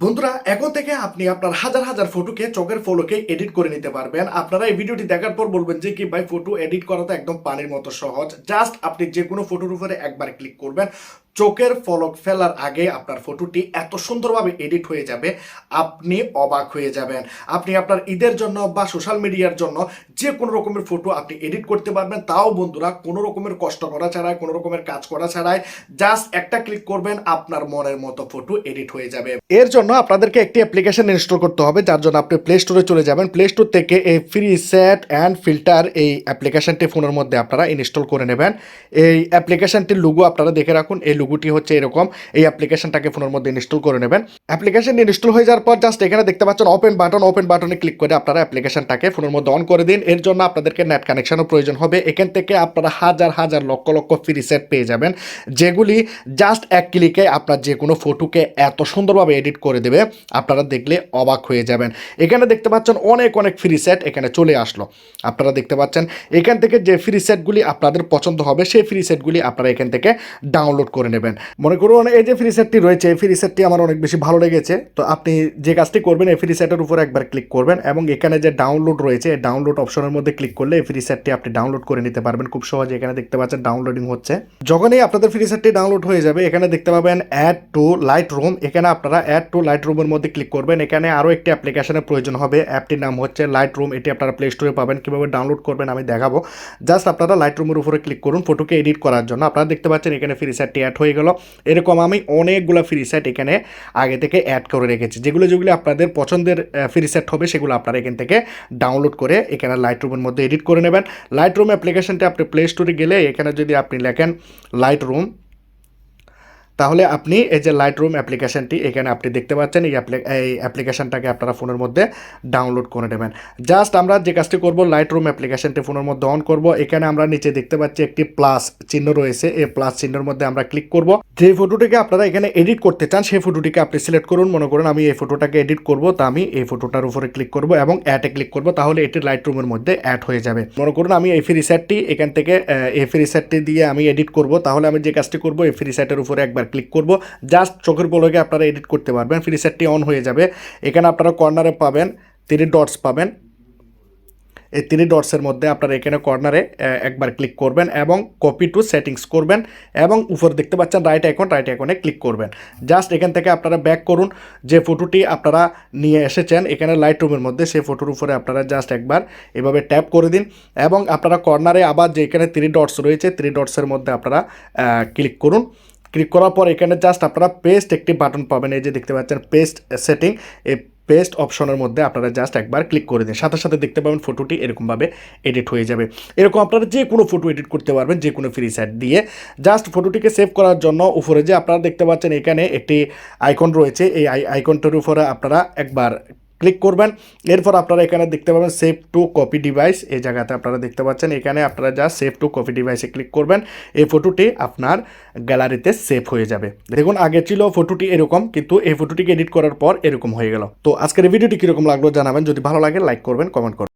বন্ধুরা, এখন থেকে আপনি আপনার হাজার হাজার ফটোকে চোখের ফলোকে এডিট করে নিতে পারবেন। আপনারা এই ভিডিওটি দেখার পর বলবেন যে, কি ভাই ফটো এডিট করা তো একদম পানির মতো সহজ। জাস্ট আপনি যে কোনো ফটোর উপরে একবার ক্লিক করবেন। চোখের ফলক ফেলার আগে আপনার ফটোটি এত সুন্দরভাবে এডিট হয়ে যাবে, আপনি অবাক হয়ে যাবেন। আপনি আপনার ঈদের জন্য বা সোশ্যাল মিডিয়ার জন্য যে কোনো রকমের ফটো আপনি এডিট করতে পারবেন। তাও বন্ধুরা, কোনো রকমের কষ্ট করা ছাড়াই, কোনো রকমের কাজ করা ছাড়াই জাস্ট একটা ক্লিক করবেন, আপনার মনের মতো ফটো এডিট হয়ে যাবে। এর জন্য আপনাদেরকে একটি অ্যাপ্লিকেশন ইনস্টল করতে হবে, যার জন্য আপনি প্লে স্টোরে চলে যাবেন। প্লে স্টোর থেকে এই ফ্রি সেট অ্যান্ড ফিল্টার এই অ্যাপ্লিকেশনটি ফোনের মধ্যে আপনারা ইনস্টল করে নেবেন। এই অ্যাপ্লিকেশনটির লুগো আপনারা দেখে রাখুন। এই লুগুটি হচ্ছে এরকম। এই অ্যাপ্লিকেশনটাকে ফোনের মধ্যে ইনস্টল করে নেবেন। অ্যাপ্লিকেশন ইনস্টল হয়ে যাওয়ার পর জাস্ট এখানে দেখতে পাচ্ছেন ওপেন বাটন ওপেন বাটনে ক্লিক করে আপনারা অ্যাপ্লিকেশনটাকে ফোনের মধ্যে অন করে দিন। এর জন্য আপনাদেরকে নেট কানেকশনও প্রয়োজন হবে। এখান থেকে আপনারা হাজার হাজার, লক্ষ লক্ষ ফ্রি সেট পেয়ে যাবেন। যেগুলি জাস্ট এক ক্লিকে আপনার যে কোনো ফটোকে এত সুন্দরভাবে এডিট করে দেবে, আপনারা দেখলে অবাক হয়ে যাবেন। এখানে দেখতে পাচ্ছেন অনেক অনেক ফ্রি সেট এখানে চলে আসলো। আপনারা দেখতে পাচ্ছেন এখান থেকে যে ফ্রি সেটগুলি আপনাদের পছন্দ হবে, সেই ফ্রি সেটগুলি আপনারা এখান থেকে ডাউনলোড করে নেবেন। মনে করুন, এই যে ফ্রি সেটটি রয়েছে, এই ফ্রি সেটটি আমার অনেক বেশি ভালো লেগেছে। তো আপনি যে কাজটি করবেন, এই ফ্রি সেটের উপর একবার ক্লিক করবেন এবং এখানে যে ডাউনলোড রয়েছে, এই ডাউনলোড অপশনের মধ্যে ক্লিক করলে এই ফ্রি সেটটি আপনি ডাউনলোড করে নিতে পারবেন। খুব সহজে এখানে দেখতে পাচ্ছেন ডাউনলোডিং হচ্ছে। যখনই আপনাদের ফ্রি সেটটি ডাউনলোড হয়ে যাবে, এখানে দেখতে পাবেন অ্যাড টু লাইট রুম এখানে আপনারা অ্যাড টু লাইট রুমের মধ্যে ক্লিক করবেন। এখানে আরও একটি অ্যাপ্লিকেশনের প্রয়োজন হবে। অ্যাপটির নাম হচ্ছে লাইট রুম এটি আপনারা প্লে স্টোরে পাবেন। কীভাবে ডাউনলোড করবেন আমি দেখাবো। জাস্ট আপনারা লাইট রুমের উপরে ক্লিক করুন। ফটোকে এডিট করার জন্য। আপনারা দেখতে পাচ্ছেন এখানে ফ্রি সেটটি অ্যাড হয়ে গেল। এরকম আমি অনেকগুলো ফ্রি সেট এখানে আগে থেকে অ্যাড করে রেখেছি। যেগুলো যেগুলো আপনাদের পছন্দের ফ্রি সেট হবে, সেগুলো আপনারা এখান থেকে ডাউনলোড করে এখানে লাইট রুমের মধ্যে এডিট করে নেবেন। লাইট রুম অ্যাপ্লিকেশনটা আপনি প্লে স্টোরে গেলে এখানে যদি আপনি লেখেন লাইট রুম তাহলে আপনি এই যে লাইট রুম অ্যাপ্লিকেশনটি এখানে আপনি দেখতে পাচ্ছেন এই এই অ্যাপ্লিকেশনটাকে আপনারা ফোনের মধ্যে ডাউনলোড করে নেবেন। জাস্ট আমরা যে কাজটি করব লাইট রুম অ্যাপ্লিকেশনটি ফোনের মধ্যে অন করব। এখানে আমরা নিচে দেখতে পাচ্ছি একটি প্লাস চিহ্ন রয়েছে। এই প্লাস চিহ্নের মধ্যে আমরা ক্লিক করব। যে ফটোটিকে আপনারা এখানে এডিট করতে চান, সেই ফটোটিকে আপনি সিলেক্ট করুন। মনে করুন, আমি এই ফটোটাকে এডিট করব, তা আমি এই ফটোটার উপরে ক্লিক করব এবং অ্যাডে ক্লিক করব, তাহলে এটি লাইট রুমের মধ্যে অ্যাড হয়ে যাবে। মনে করুন, আমি এই ফ্রি সেটটি এখান থেকে ফ্রি সেটটি দিয়ে আমি এডিট করব। তাহলে আমি যে কাজটি করব, এই ফ্রি সেটের উপরে একবার ক্লিক করব। জাস্ট চোখের পলকে আপনারা এডিট করতে পারবেন। সেটটি অন হয়ে যাবে। এখানে আপনারা কর্নারে পাবেন থ্রি ডটস পাবেন। এই থ্রি ডটসের মধ্যে আপনারা এখানে কর্নারে একবার ক্লিক করবেন এবং কপি টু সেটিংস করবেন এবং উপরে দেখতে পাচ্ছেন রাইট আইকন রাইট আইকনে ক্লিক করবেন। জাস্ট এখান থেকে আপনারা ব্যাক করুন। যে ফটোটি আপনারা নিয়ে এসেছেন, এখানে লাইট রুমের মধ্যে সেই ফটোর উপরে আপনারা জাস্ট একবার এভাবে ট্যাপ করে দিন এবং আপনারা কর্নারে আবার যে এখানে থ্রি ডটস রয়েছে থ্রি ডটসের মধ্যে আপনারা ক্লিক করুন। ক্লিক করার পর এখানে জাস্ট আপনারা পেস্ট একটি বাটন পাবেন। এই যে দেখতে পাচ্ছেন পেস্ট সেটিং এই পেস্ট অপশনের মধ্যে আপনারা জাস্ট একবার ক্লিক করে দিন। সাথে সাথে দেখতে পাবেন ফটোটি এরকমভাবে এডিট হয়ে যাবে। এরকম আপনারা যে কোনো ফটো এডিট করতে পারবেন, যে কোনো ফ্রি সাইট দিয়ে। জাস্ট ফটোটিকে সেভ করার জন্য উপরে যে আপনারা দেখতে পাচ্ছেন, এখানে একটি আইকন রয়েছে। এই আইকনটার উপরে আপনারা একবার ক্লিক করবেন। এরপর আপনারা এখানে দেখতে পাবেন সেভ টু কপি ডিভাইস এই জায়গাতে আপনারা দেখতে পাচ্ছেন, এখানে আপনারা যা সেভ টু কপি ডিভাইসে ক্লিক করবেন, এই ফটোটি আপনার গ্যালারিতে সেভ হয়ে যাবে। দেখুন, আগে ছিল ফটোটি এরকম, কিন্তু এই ফটোটিকে এডিট করার পর এরকম হয়ে গেল। তো আজকের ভিডিওটি কীরকম লাগল জানাবেন। যদি ভালো লাগে লাইক করবেন কমেন্ট করবেন।